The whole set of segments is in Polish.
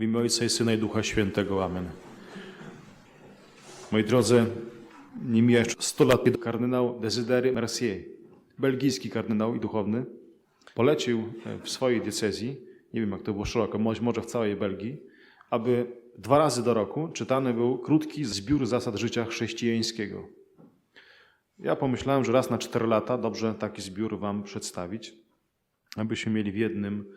W imię Ojca i Syna i Ducha Świętego. Amen. Moi drodzy, nie mija jeszcze 100 lat, kiedy kardynał Desidery Mercier, belgijski kardynał i duchowny, polecił w swojej diecezji, nie wiem jak to było szeroko, może w całej Belgii, aby dwa razy do roku czytany był krótki zbiór zasad życia chrześcijańskiego. Ja pomyślałem, że raz na cztery lata dobrze taki zbiór Wam przedstawić, abyśmy mieli w jednym,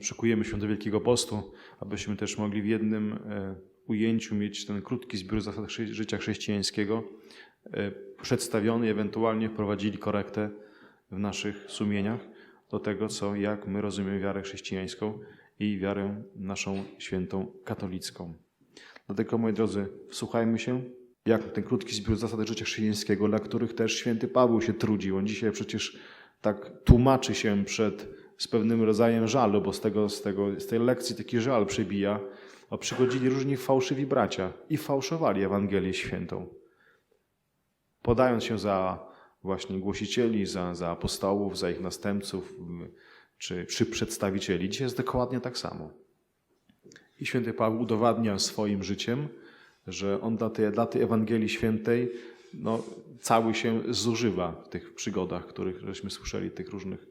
szykujemy się do Wielkiego Postu, abyśmy też mogli w jednym e, ujęciu mieć ten krótki zbiór zasad życia chrześcijańskiego e, przedstawiony ewentualnie wprowadzili korektę w naszych sumieniach do tego, co, jak my rozumiemy wiarę chrześcijańską i wiarę naszą świętą katolicką. Dlatego, moi drodzy, wsłuchajmy się, jak ten krótki zbiór zasad życia chrześcijańskiego, dla których też święty Paweł się trudził. On dzisiaj przecież tak tłumaczy się przed, z pewnym rodzajem żalu, bo z, tego, z, tego, z tej lekcji taki żal przebija, a przychodzili różni fałszywi bracia i fałszowali Ewangelię Świętą. Podając się za właśnie głosicieli, za, za apostołów, za ich następców czy, czy przedstawicieli. Dzisiaj jest dokładnie tak samo. I święty Paweł udowadnia swoim życiem, że on dla tej, dla tej Ewangelii Świętej no, cały się zużywa w tych przygodach, których żeśmy słyszeli, tych różnych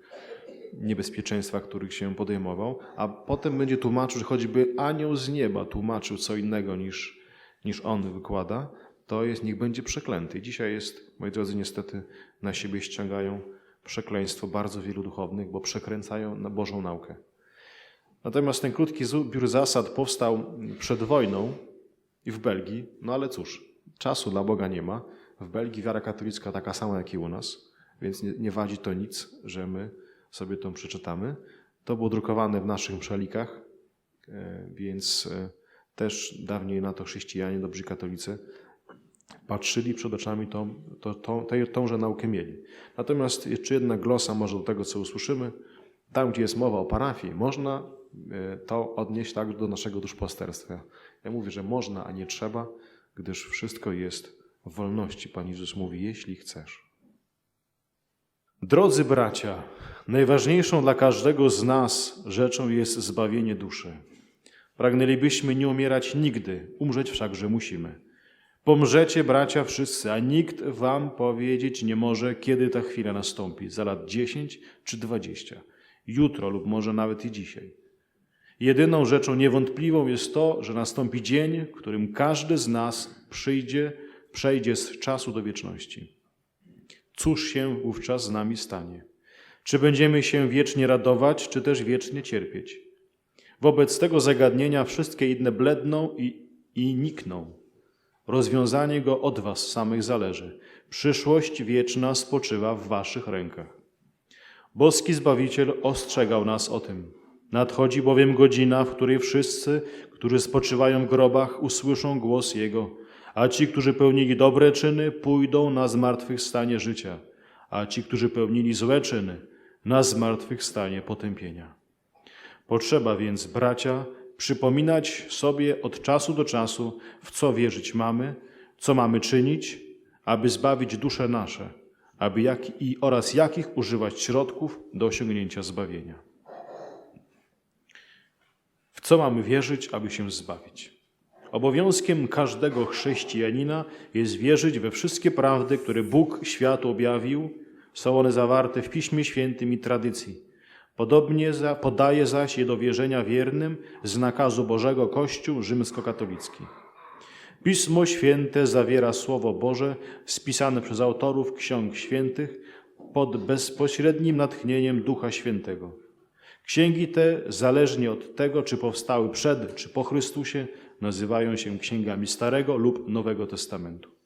niebezpieczeństwach, których się podejmował, a potem będzie tłumaczył, że choćby anioł z nieba tłumaczył co innego niż, niż on wykłada, to jest, niech będzie przeklęty. Dzisiaj jest, moi drodzy, niestety na siebie ściągają przekleństwo bardzo wielu duchownych, bo przekręcają na Bożą naukę. Natomiast ten krótki zbiór zasad powstał przed wojną i w Belgii, no ale cóż, czasu dla Boga nie ma. W Belgii wiara katolicka taka sama jak i u nas, więc nie, nie wadzi to nic, że my sobie to przeczytamy. To było drukowane w naszych szalikach, e, więc e, też dawniej na to chrześcijanie, dobrzy katolicy, patrzyli przed oczami, tą, tą, tej, tąże naukę mieli. Natomiast jeszcze jedna glosa może do tego, co usłyszymy. Tam, gdzie jest mowa o parafii, można e, to odnieść także do naszego duszpasterstwa. Ja mówię, że można, a nie trzeba, gdyż wszystko jest w wolności. Pan Jezus mówi, jeśli chcesz. Drodzy bracia, najważniejszą dla każdego z nas rzeczą jest zbawienie duszy. Pragnęlibyśmy nie umierać nigdy, umrzeć wszakże musimy. Pomrzecie, bracia, wszyscy, a nikt wam powiedzieć nie może, kiedy ta chwila nastąpi za lat 10 czy 20, jutro lub może nawet i dzisiaj. Jedyną rzeczą niewątpliwą jest to, że nastąpi dzień, w którym każdy z nas przyjdzie, przejdzie z czasu do wieczności. Cóż się wówczas z nami stanie? Czy będziemy się wiecznie radować, czy też wiecznie cierpieć? Wobec tego zagadnienia wszystkie inne bledną i, i nikną. Rozwiązanie go od Was samych zależy. Przyszłość wieczna spoczywa w Waszych rękach. Boski Zbawiciel ostrzegał nas o tym. Nadchodzi bowiem godzina, w której wszyscy, którzy spoczywają w grobach, usłyszą głos Jego, a ci, którzy pełnili dobre czyny, pójdą na zmartwychwstanie życia, a ci, którzy pełnili złe czyny, na zmartwychwstanie potępienia. Potrzeba więc, bracia, przypominać sobie od czasu do czasu, w co wierzyć mamy, co mamy czynić, aby zbawić dusze nasze, aby jak, i oraz jakich używać środków do osiągnięcia zbawienia. W co mamy wierzyć, aby się zbawić? Obowiązkiem każdego chrześcijanina jest wierzyć we wszystkie prawdy, które Bóg światu objawił, są one zawarte w Piśmie Świętym i tradycji. Podobnie za, podaje zaś je do wierzenia wiernym z nakazu Bożego Kościół rzymskokatolicki. Pismo Święte zawiera Słowo Boże spisane przez autorów ksiąg świętych pod bezpośrednim natchnieniem Ducha Świętego. Księgi te, zależnie od tego, czy powstały przed czy po Chrystusie, nazywają się księgami Starego lub Nowego Testamentu.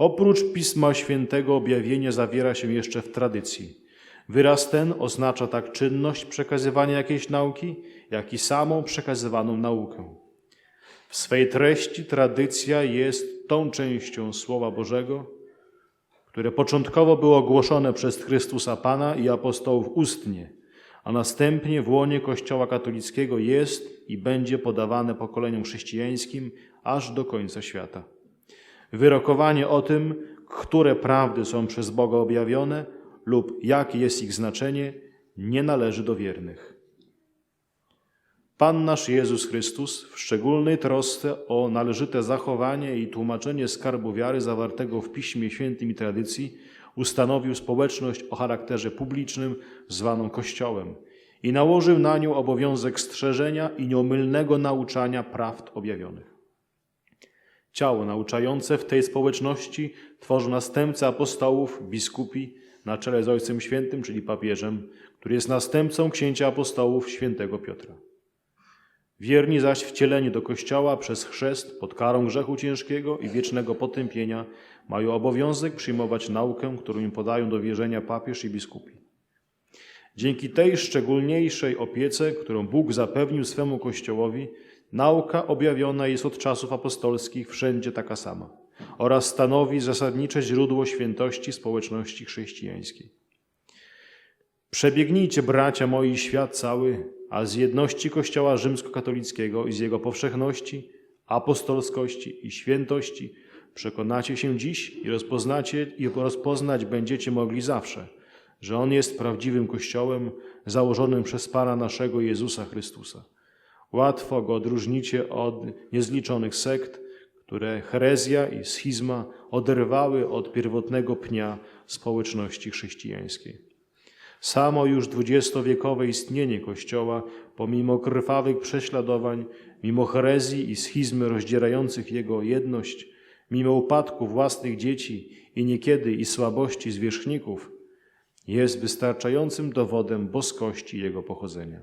Oprócz Pisma Świętego objawienie zawiera się jeszcze w tradycji. Wyraz ten oznacza tak czynność przekazywania jakiejś nauki, jak i samą przekazywaną naukę. W swej treści tradycja jest tą częścią Słowa Bożego, które początkowo było głoszone przez Chrystusa Pana i apostołów ustnie, a następnie w łonie Kościoła katolickiego jest i będzie podawane pokoleniom chrześcijańskim aż do końca świata. Wyrokowanie o tym, które prawdy są przez Boga objawione lub jakie jest ich znaczenie, nie należy do wiernych. Pan nasz Jezus Chrystus w szczególnej trosce o należyte zachowanie i tłumaczenie skarbu wiary zawartego w Piśmie Świętym i tradycji ustanowił społeczność o charakterze publicznym zwaną Kościołem i nałożył na nią obowiązek strzeżenia i nieomylnego nauczania prawd objawionych. Ciało nauczające w tej społeczności tworzy następca apostołów, biskupi, na czele z Ojcem Świętym, czyli papieżem, który jest następcą księcia apostołów świętego Piotra. Wierni zaś wcieleni do Kościoła przez chrzest pod karą grzechu ciężkiego i wiecznego potępienia mają obowiązek przyjmować naukę, którą im podają do wierzenia papież i biskupi. Dzięki tej szczególniejszej opiece, którą Bóg zapewnił swemu Kościołowi, nauka objawiona jest od czasów apostolskich wszędzie taka sama oraz stanowi zasadnicze źródło świętości społeczności chrześcijańskiej. Przebiegnijcie, bracia moi, świat cały, a z jedności Kościoła rzymskokatolickiego i z jego powszechności, apostolskości i świętości przekonacie się dziś i rozpoznacie i rozpoznać będziecie mogli zawsze, że On jest prawdziwym Kościołem założonym przez Pana naszego Jezusa Chrystusa. Łatwo go odróżnicie od niezliczonych sekt, które herezja i schizma oderwały od pierwotnego pnia społeczności chrześcijańskiej. Samo już dwudziestowiekowe istnienie Kościoła, pomimo krwawych prześladowań, mimo herezji i schizmy rozdzierających jego jedność, mimo upadku własnych dzieci i niekiedy i słabości zwierzchników, jest wystarczającym dowodem boskości jego pochodzenia.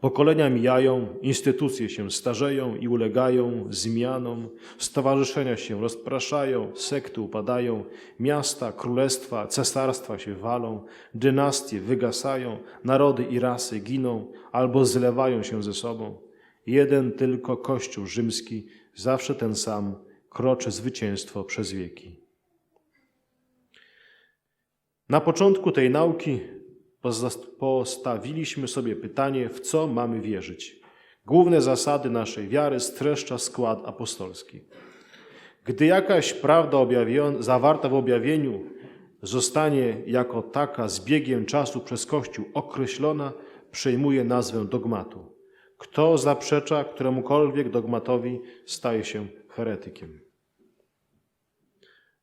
Pokolenia mijają, instytucje się starzeją i ulegają zmianom, stowarzyszenia się rozpraszają, sekty upadają, miasta, królestwa, cesarstwa się walą, dynastie wygasają, narody i rasy giną albo zlewają się ze sobą. Jeden tylko Kościół rzymski, zawsze ten sam, kroczy zwycięstwo przez wieki. Na początku tej nauki postawiliśmy sobie pytanie, w co mamy wierzyć. Główne zasady naszej wiary streszcza skład apostolski. Gdy jakaś prawda zawarta w objawieniu zostanie jako taka z biegiem czasu przez Kościół określona, przejmuje nazwę dogmatu. Kto zaprzecza któremukolwiek dogmatowi, staje się heretykiem.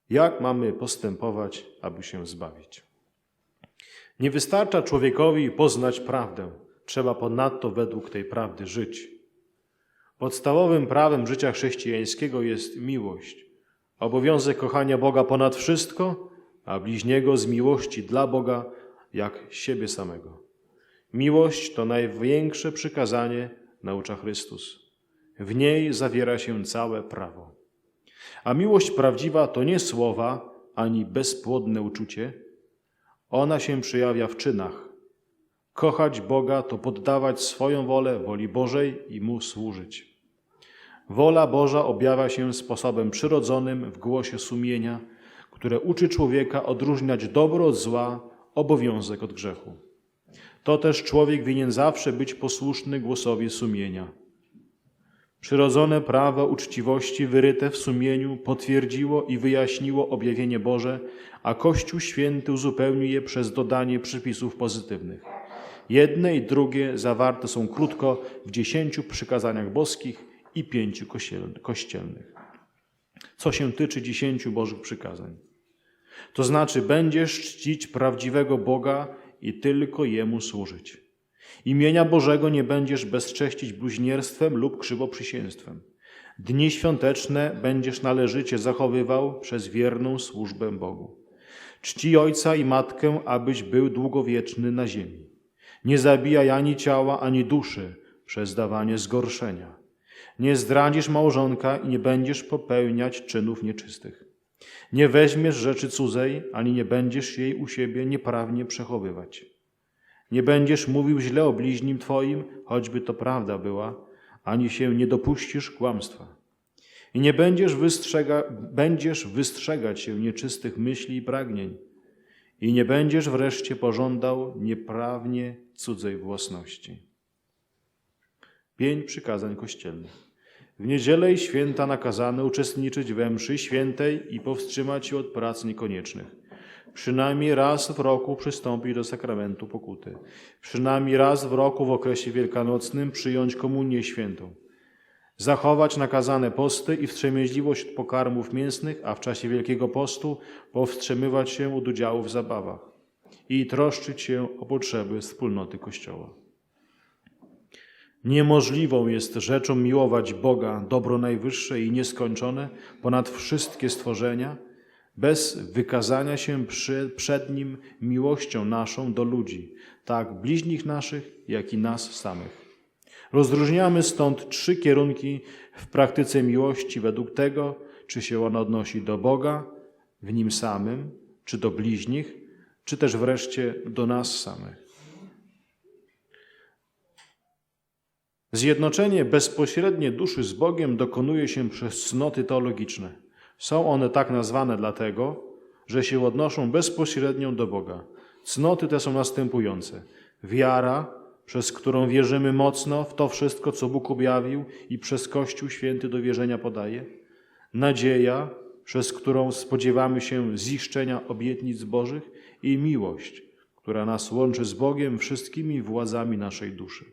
Jak mamy postępować, aby się zbawić? Nie wystarcza człowiekowi poznać prawdę, trzeba ponadto według tej prawdy żyć. Podstawowym prawem życia chrześcijańskiego jest miłość, obowiązek kochania Boga ponad wszystko, a bliźniego z miłości dla Boga jak siebie samego. Miłość to największe przykazanie, naucza Chrystus. W niej zawiera się całe prawo. A miłość prawdziwa to nie słowa ani bezpłodne uczucie, ona się przejawia w czynach. Kochać Boga to poddawać swoją wolę woli Bożej i Mu służyć. Wola Boża objawia się sposobem przyrodzonym w głosie sumienia, które uczy człowieka odróżniać dobro od zła, obowiązek od grzechu. To też człowiek winien zawsze być posłuszny głosowi sumienia. Przyrodzone prawo uczciwości wyryte w sumieniu potwierdziło i wyjaśniło objawienie Boże, a Kościół Święty uzupełnił je przez dodanie przypisów pozytywnych. Jedne i drugie zawarte są krótko w dziesięciu przykazaniach boskich i pięciu kościelnych. Co się tyczy dziesięciu Bożych przykazań. To znaczy, będziesz czcić prawdziwego Boga i tylko Jemu służyć. Imienia Bożego nie będziesz bezcześcić bluźnierstwem lub krzywoprzysięstwem. Dni świąteczne będziesz należycie zachowywał przez wierną służbę Bogu. Czci ojca i matkę, abyś był długowieczny na ziemi. Nie zabijaj ani ciała, ani duszy przez dawanie zgorszenia. Nie zdradzisz małżonka i nie będziesz popełniać czynów nieczystych. Nie weźmiesz rzeczy cudzej, ani nie będziesz jej u siebie nieprawnie przechowywać. Nie będziesz mówił źle o bliźnim Twoim, choćby to prawda była, ani się nie dopuścisz kłamstwa. I nie będziesz, wystrzega, będziesz wystrzegać się nieczystych myśli i pragnień. I nie będziesz wreszcie pożądał nieprawnie cudzej własności. Pięć przykazań kościelnych. W niedzielę i święta nakazane uczestniczyć we mszy świętej i powstrzymać się od prac niekoniecznych przynajmniej raz w roku przystąpić do sakramentu pokuty, przynajmniej raz w roku w okresie wielkanocnym przyjąć komunię świętą, zachować nakazane posty i wstrzemięźliwość od pokarmów mięsnych, a w czasie Wielkiego Postu powstrzymywać się od udziału w zabawach i troszczyć się o potrzeby wspólnoty Kościoła. Niemożliwą jest rzeczą miłować Boga, dobro najwyższe i nieskończone, ponad wszystkie stworzenia, bez wykazania się przy, przed Nim miłością naszą do ludzi, tak bliźnich naszych, jak i nas samych. Rozróżniamy stąd trzy kierunki w praktyce miłości według tego, czy się ona odnosi do Boga w Nim samym, czy do bliźnich, czy też wreszcie do nas samych. Zjednoczenie bezpośrednie duszy z Bogiem dokonuje się przez cnoty teologiczne. Są one tak nazwane dlatego, że się odnoszą bezpośrednio do Boga. Cnoty te są następujące: wiara, przez którą wierzymy mocno w to wszystko, co Bóg objawił i przez Kościół Święty do wierzenia podaje, nadzieja, przez którą spodziewamy się ziszczenia obietnic Bożych i miłość, która nas łączy z Bogiem wszystkimi władzami naszej duszy.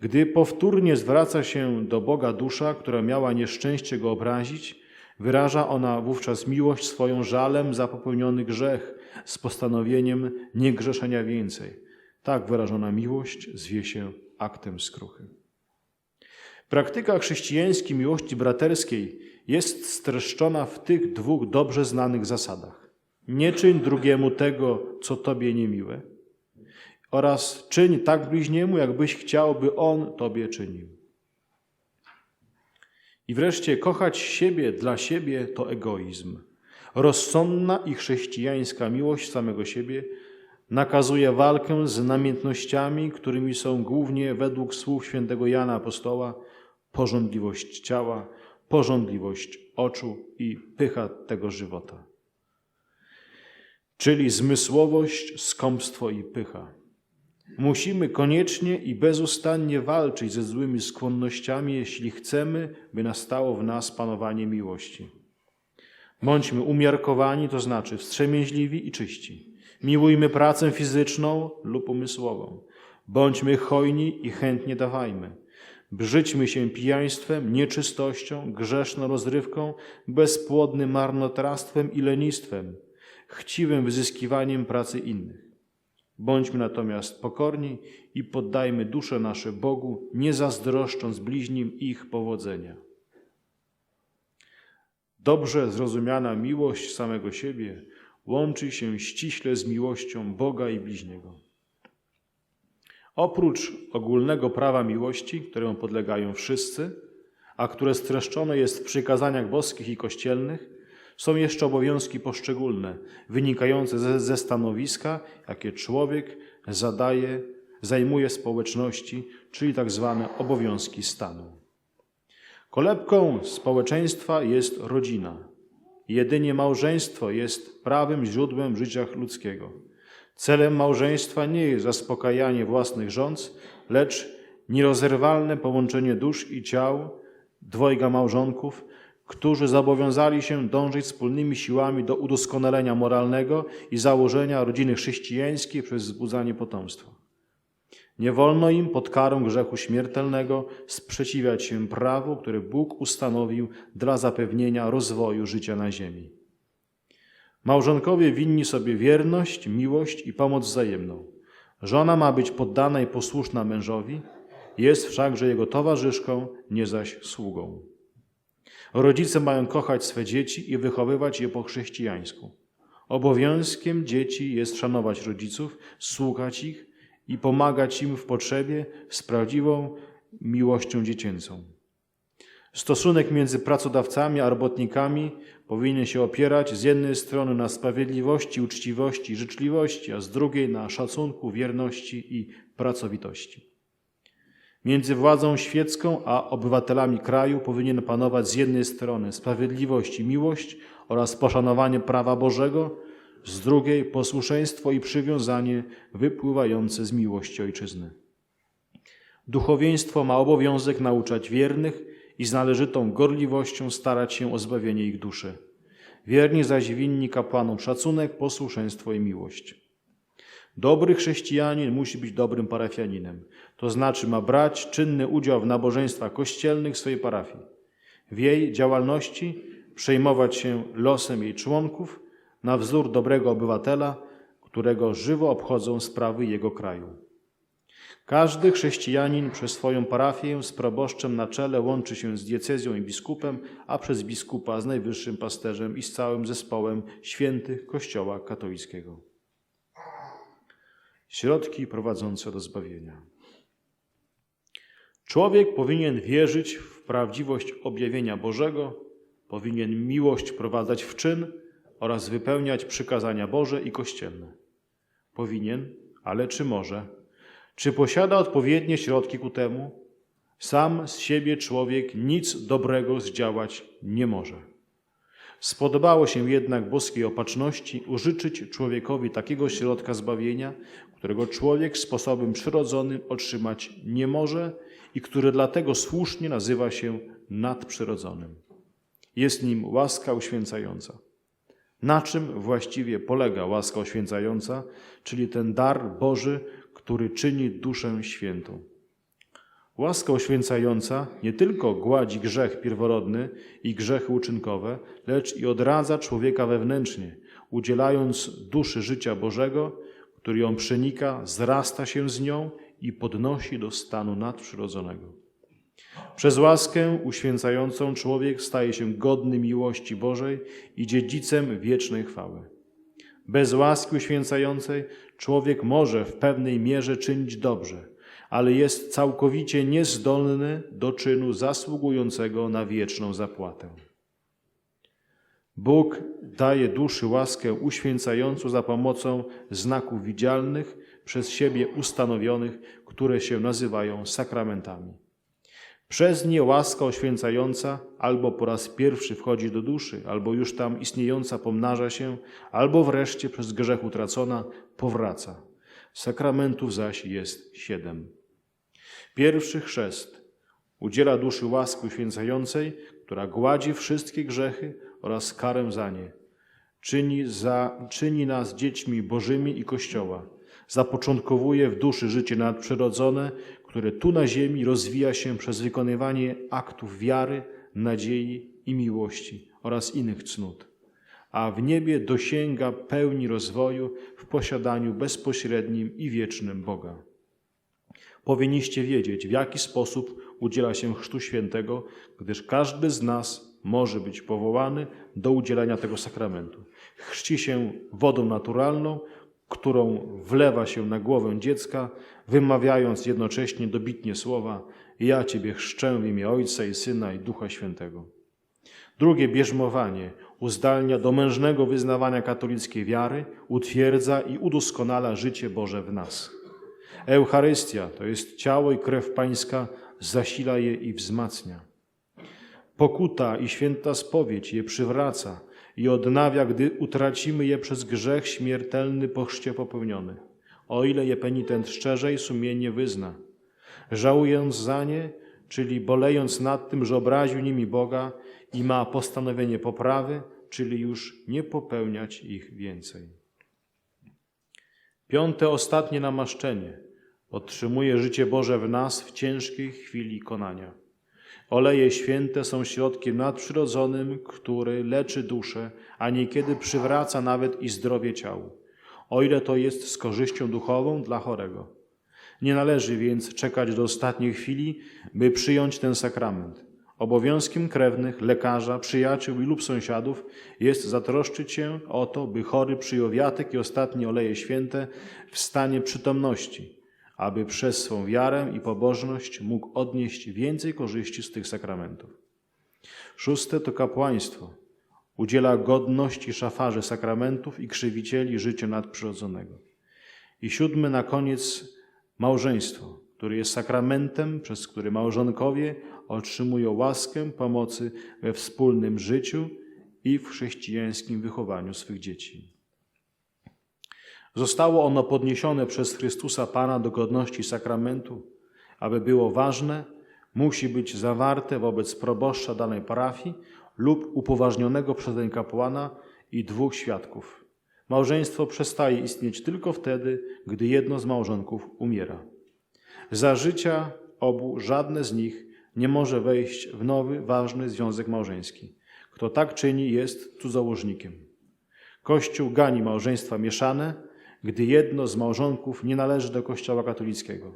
Gdy powtórnie zwraca się do Boga dusza, która miała nieszczęście go obrazić, wyraża ona wówczas miłość swoją żalem za popełniony grzech z postanowieniem niegrzeszenia więcej. Tak wyrażona miłość zwie się aktem skruchy. Praktyka chrześcijańskiej miłości braterskiej jest streszczona w tych dwóch dobrze znanych zasadach. Nie czyń drugiemu tego, co tobie niemiłe, oraz czyń tak bliźniemu, jakbyś chciał, by on tobie czynił. I wreszcie kochać siebie dla siebie to egoizm. Rozsądna i chrześcijańska miłość samego siebie nakazuje walkę z namiętnościami, którymi są głównie według słów świętego Jana Apostoła porządliwość ciała, porządliwość oczu i pycha tego żywota. Czyli zmysłowość, skąpstwo i pycha. Musimy koniecznie i bezustannie walczyć ze złymi skłonnościami, jeśli chcemy, by nastało w nas panowanie miłości. Bądźmy umiarkowani, to znaczy wstrzemięźliwi i czyści. Miłujmy pracę fizyczną lub umysłową. Bądźmy hojni i chętnie dawajmy. Brzydźmy się pijaństwem, nieczystością, grzeszną rozrywką, bezpłodnym marnotrawstwem i lenistwem, chciwym wyzyskiwaniem pracy innych. Bądźmy natomiast pokorni i poddajmy dusze nasze Bogu, nie zazdroszcząc bliźnim ich powodzenia. Dobrze zrozumiana miłość samego siebie łączy się ściśle z miłością Boga i bliźniego. Oprócz ogólnego prawa miłości, któremu podlegają wszyscy, a które streszczone jest w przykazaniach boskich i kościelnych, są jeszcze obowiązki poszczególne, wynikające ze, ze stanowiska, jakie człowiek zadaje, zajmuje społeczności, czyli tak zwane obowiązki stanu. Kolebką społeczeństwa jest rodzina. Jedynie małżeństwo jest prawym źródłem życia ludzkiego. Celem małżeństwa nie jest zaspokajanie własnych rządz, lecz nierozerwalne połączenie dusz i ciał dwojga małżonków, którzy zobowiązali się dążyć wspólnymi siłami do udoskonalenia moralnego i założenia rodziny chrześcijańskiej przez wzbudzanie potomstwa. Nie wolno im pod karą grzechu śmiertelnego sprzeciwiać się prawu, które Bóg ustanowił dla zapewnienia rozwoju życia na ziemi. Małżonkowie winni sobie wierność, miłość i pomoc wzajemną. Żona ma być poddana i posłuszna mężowi, jest wszakże jego towarzyszką, nie zaś sługą. Rodzice mają kochać swe dzieci i wychowywać je po chrześcijańsku. Obowiązkiem dzieci jest szanować rodziców, słuchać ich i pomagać im w potrzebie z prawdziwą miłością dziecięcą. Stosunek między pracodawcami a robotnikami powinien się opierać z jednej strony na sprawiedliwości, uczciwości i życzliwości, a z drugiej na szacunku, wierności i pracowitości. Między władzą świecką a obywatelami kraju powinien panować z jednej strony sprawiedliwość i miłość oraz poszanowanie prawa Bożego, z drugiej posłuszeństwo i przywiązanie wypływające z miłości ojczyzny. Duchowieństwo ma obowiązek nauczać wiernych i z należytą gorliwością starać się o zbawienie ich duszy. wierni zaś winni kapłanom szacunek, posłuszeństwo i miłość. Dobry chrześcijanin musi być dobrym parafianinem, to znaczy ma brać czynny udział w nabożeństwach kościelnych swojej parafii. W jej działalności przejmować się losem jej członków na wzór dobrego obywatela, którego żywo obchodzą sprawy jego kraju. Każdy chrześcijanin przez swoją parafię z proboszczem na czele łączy się z diecezją i biskupem, a przez biskupa z najwyższym pasterzem i z całym zespołem świętych Kościoła katolickiego. Środki prowadzące do zbawienia. Człowiek powinien wierzyć w prawdziwość objawienia Bożego, powinien miłość wprowadzać w czyn oraz wypełniać przykazania Boże i kościelne. Powinien, ale czy może? Czy posiada odpowiednie środki ku temu? Sam z siebie człowiek nic dobrego zdziałać nie może. Spodobało się jednak boskiej opatrzności użyczyć człowiekowi takiego środka zbawienia, którego człowiek sposobem przyrodzonym otrzymać nie może i który dlatego słusznie nazywa się nadprzyrodzonym. Jest nim łaska uświęcająca. Na czym właściwie polega łaska uświęcająca, czyli ten dar Boży, który czyni duszę świętą? Łaska uświęcająca nie tylko gładzi grzech pierworodny i grzechy uczynkowe, lecz i odradza człowieka wewnętrznie, udzielając duszy życia Bożego, który ją przenika, zrasta się z nią i podnosi do stanu nadprzyrodzonego. Przez łaskę uświęcającą człowiek staje się godny miłości Bożej i dziedzicem wiecznej chwały. Bez łaski uświęcającej człowiek może w pewnej mierze czynić dobrze, ale jest całkowicie niezdolny do czynu zasługującego na wieczną zapłatę. Bóg daje duszy łaskę uświęcającą za pomocą znaków widzialnych, przez siebie ustanowionych, które się nazywają sakramentami. Przez nie łaska oświęcająca albo po raz pierwszy wchodzi do duszy, albo już tam istniejąca pomnaża się, albo wreszcie przez grzech utracona powraca. Sakramentów zaś jest siedem. Pierwszy chrzest udziela duszy łaski uświęcającej, która gładzi wszystkie grzechy oraz karę za nie. Czyni, za, czyni nas dziećmi Bożymi i Kościoła. Zapoczątkowuje w duszy życie nadprzyrodzone, które tu na ziemi rozwija się przez wykonywanie aktów wiary, nadziei i miłości oraz innych cnót, a w niebie dosięga pełni rozwoju w posiadaniu bezpośrednim i wiecznym Boga. Powinniście wiedzieć, w jaki sposób udziela się Chrztu Świętego, gdyż każdy z nas może być powołany do udzielania tego sakramentu. Chrzci się wodą naturalną, którą wlewa się na głowę dziecka, wymawiając jednocześnie dobitnie słowa: Ja Ciebie chrzczę w imię Ojca i Syna i Ducha Świętego. Drugie bierzmowanie uzdalnia do mężnego wyznawania katolickiej wiary, utwierdza i udoskonala życie Boże w nas. Eucharystia to jest ciało i krew Pańska, zasila je i wzmacnia. Pokuta i święta spowiedź je przywraca i odnawia, gdy utracimy je przez grzech śmiertelny po chrzcie popełniony, o ile je penitent szczerze i sumiennie wyzna. Żałując za nie, czyli bolejąc nad tym, że obraził nimi Boga i ma postanowienie poprawy, czyli już nie popełniać ich więcej. Piąte, ostatnie namaszczenie otrzymuje życie Boże w nas w ciężkiej chwili konania. Oleje święte są środkiem nadprzyrodzonym, który leczy duszę, a niekiedy przywraca nawet i zdrowie ciału, o ile to jest z korzyścią duchową dla chorego. Nie należy więc czekać do ostatniej chwili, by przyjąć ten sakrament. Obowiązkiem krewnych, lekarza, przyjaciół lub sąsiadów jest zatroszczyć się o to, by chory przyjął wiatek i ostatnie oleje święte w stanie przytomności, aby przez swą wiarę i pobożność mógł odnieść więcej korzyści z tych sakramentów. Szóste to kapłaństwo. Udziela godności szafarze sakramentów i krzywicieli życia nadprzyrodzonego. I siódmy na koniec małżeństwo, które jest sakramentem, przez który małżonkowie otrzymują łaskę pomocy we wspólnym życiu i w chrześcijańskim wychowaniu swych dzieci. Zostało ono podniesione przez Chrystusa Pana do godności sakramentu. Aby było ważne, musi być zawarte wobec proboszcza danej parafii lub upoważnionego przezeń kapłana i dwóch świadków. Małżeństwo przestaje istnieć tylko wtedy, gdy jedno z małżonków umiera. Za życia obu żadne z nich nie może wejść w nowy, ważny związek małżeński. Kto tak czyni, jest cudzołożnikiem. Kościół gani małżeństwa mieszane, gdy jedno z małżonków nie należy do Kościoła katolickiego.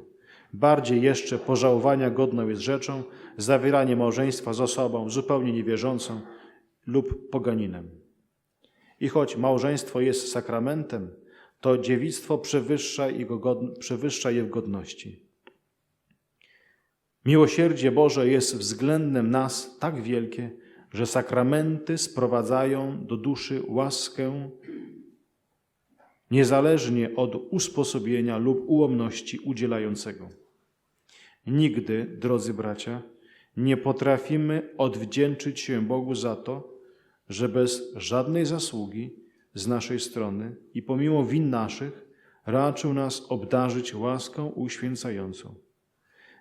Bardziej jeszcze pożałowania godną jest rzeczą zawieranie małżeństwa z osobą zupełnie niewierzącą lub poganinem. I choć małżeństwo jest sakramentem, to dziewictwo przewyższa, jego god... przewyższa je w godności. Miłosierdzie Boże jest względem nas tak wielkie, że sakramenty sprowadzają do duszy łaskę niezależnie od usposobienia lub ułomności udzielającego. Nigdy, drodzy bracia, nie potrafimy odwdzięczyć się Bogu za to, że bez żadnej zasługi z naszej strony i pomimo win naszych raczył nas obdarzyć łaską uświęcającą.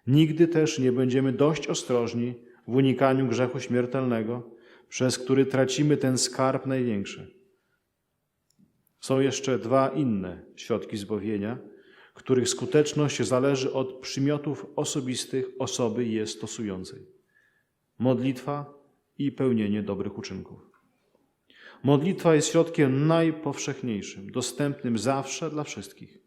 Nigdy też nie będziemy dość ostrożni w unikaniu grzechu śmiertelnego, przez który tracimy ten skarb największy. Są jeszcze dwa inne środki zbawienia, których skuteczność zależy od przymiotów osobistych osoby je stosującej. Modlitwa i pełnienie dobrych uczynków. Modlitwa jest środkiem najpowszechniejszym, dostępnym zawsze dla wszystkich.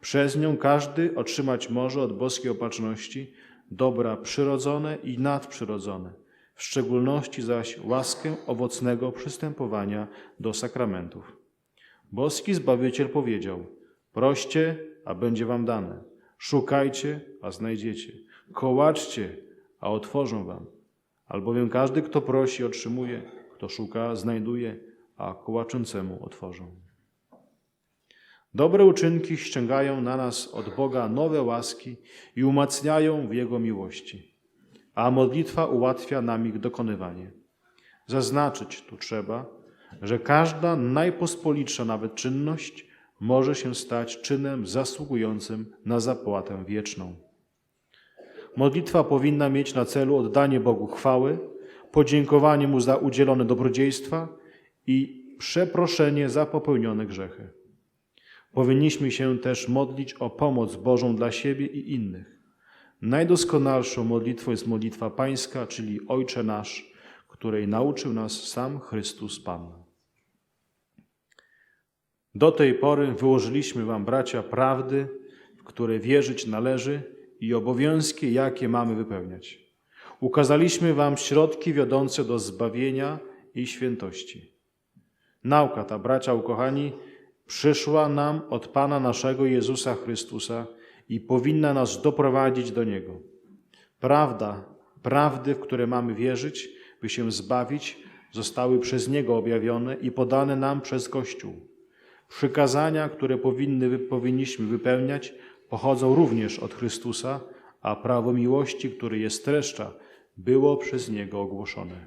Przez nią każdy otrzymać może od boskiej opatrzności dobra przyrodzone i nadprzyrodzone, w szczególności zaś łaskę owocnego przystępowania do sakramentów. Boski Zbawiciel powiedział: Proście, a będzie wam dane. Szukajcie, a znajdziecie. Kołaczcie, a otworzą wam. Albowiem każdy, kto prosi, otrzymuje, kto szuka, znajduje, a kołaczącemu otworzą. Dobre uczynki ściągają na nas od Boga nowe łaski i umacniają w Jego miłości, a modlitwa ułatwia nam ich dokonywanie. Zaznaczyć tu trzeba, że każda najpospolitsza nawet czynność może się stać czynem zasługującym na zapłatę wieczną. Modlitwa powinna mieć na celu oddanie Bogu chwały, podziękowanie Mu za udzielone dobrodziejstwa i przeproszenie za popełnione grzechy. Powinniśmy się też modlić o pomoc Bożą dla siebie i innych. Najdoskonalszą modlitwą jest modlitwa Pańska, czyli Ojcze Nasz, której nauczył nas sam Chrystus Pan. Do tej pory wyłożyliśmy Wam, bracia, prawdy, w które wierzyć należy i obowiązki, jakie mamy wypełniać. Ukazaliśmy Wam środki wiodące do zbawienia i świętości. Nauka ta, bracia ukochani, przyszła nam od Pana naszego Jezusa Chrystusa i powinna nas doprowadzić do Niego. Prawda, prawdy, w które mamy wierzyć, by się zbawić, zostały przez Niego objawione i podane nam przez Kościół. Przykazania, które powinny, powinniśmy wypełniać, pochodzą również od Chrystusa, a prawo miłości, które je streszcza, było przez Niego ogłoszone.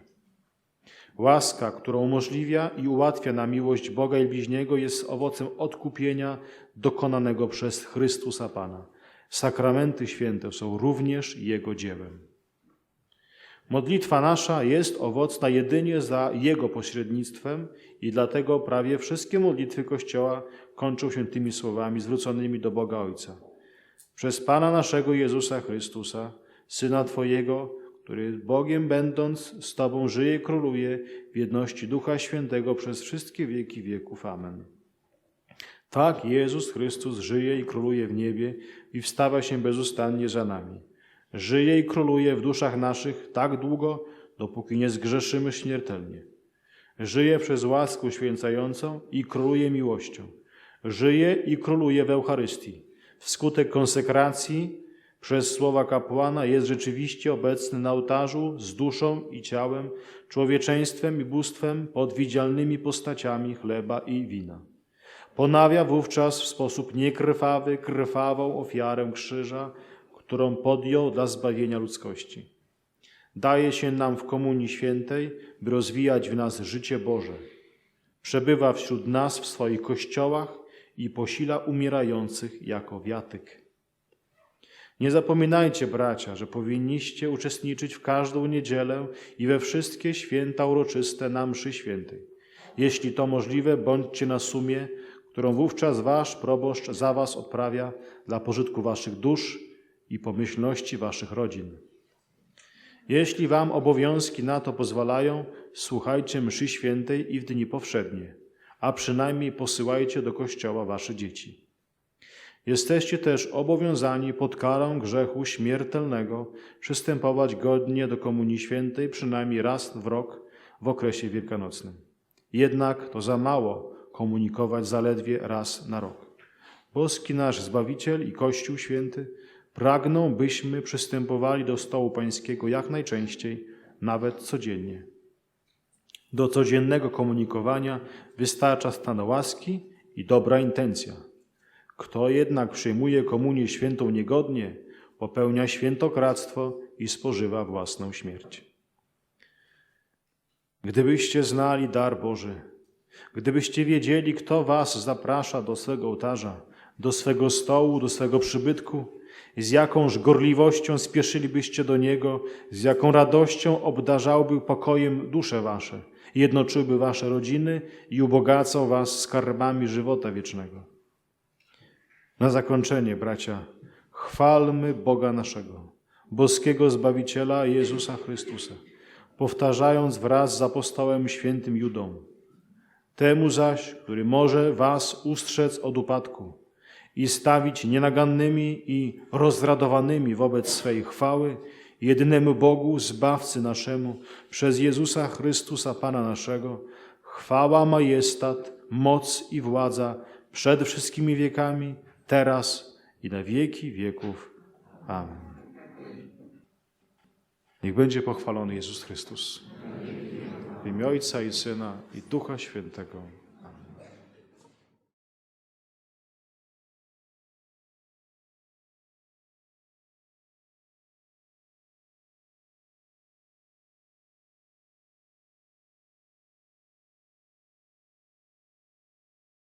Łaska, którą umożliwia i ułatwia nam miłość Boga i bliźniego, jest owocem odkupienia dokonanego przez Chrystusa Pana. Sakramenty święte są również Jego dziełem. Modlitwa nasza jest owocna jedynie za Jego pośrednictwem i dlatego prawie wszystkie modlitwy Kościoła kończą się tymi słowami zwróconymi do Boga Ojca. Przez Pana naszego Jezusa Chrystusa, Syna Twojego, który Bogiem będąc z Tobą żyje króluje w jedności Ducha Świętego przez wszystkie wieki wieków. Amen. Tak Jezus Chrystus żyje i króluje w niebie i wstawia się bezustannie za nami. Żyje i króluje w duszach naszych tak długo, dopóki nie zgrzeszymy śmiertelnie. Żyje przez łaskę uświęcającą i króluje miłością. Żyje i króluje w Eucharystii. Wskutek konsekracji przez słowa kapłana jest rzeczywiście obecny na ołtarzu z duszą i ciałem, człowieczeństwem i bóstwem pod widzialnymi postaciami chleba i wina. Ponawia wówczas w sposób niekrwawy krwawą ofiarę krzyża, którą podjął dla zbawienia ludzkości. Daje się nam w Komunii Świętej, by rozwijać w nas życie Boże. Przebywa wśród nas w swoich kościołach i posila umierających jako wiatyk. Nie zapominajcie, bracia, że powinniście uczestniczyć w każdą niedzielę i we wszystkie święta uroczyste na mszy świętej. Jeśli to możliwe, bądźcie na sumie, którą wówczas wasz proboszcz za was odprawia dla pożytku waszych dusz i pomyślności waszych rodzin. Jeśli wam obowiązki na to pozwalają, słuchajcie mszy świętej i w dni powszednie, a przynajmniej posyłajcie do kościoła wasze dzieci. Jesteście też obowiązani pod karą grzechu śmiertelnego przystępować godnie do Komunii Świętej przynajmniej raz w rok w okresie wielkanocnym. Jednak to za mało komunikować zaledwie raz na rok. Boski nasz Zbawiciel i Kościół Święty pragną, byśmy przystępowali do stołu Pańskiego jak najczęściej, nawet codziennie. Do codziennego komunikowania wystarcza stan łaski i dobra intencja. Kto jednak przyjmuje komunię świętą niegodnie, popełnia świętokradztwo i spożywa własną śmierć. Gdybyście znali dar Boży, gdybyście wiedzieli, kto was zaprasza do swego ołtarza, do swego stołu, do swego przybytku, z jakąż gorliwością spieszylibyście do Niego, z jaką radością obdarzałby pokojem dusze wasze, jednoczyłby wasze rodziny i ubogacał was skarbami żywota wiecznego. Na zakończenie, bracia, chwalmy Boga naszego, boskiego Zbawiciela Jezusa Chrystusa, powtarzając wraz z apostołem świętym Judą. Temu zaś, który może was ustrzec od upadku i stawić nienagannymi i rozradowanymi wobec swej chwały, jedynemu Bogu, Zbawcy naszemu, przez Jezusa Chrystusa Pana naszego, chwała, majestat, moc i władza przed wszystkimi wiekami, teraz i na wieki wieków. Amen. Niech będzie pochwalony Jezus Chrystus. W imię Ojca i Syna i Ducha Świętego.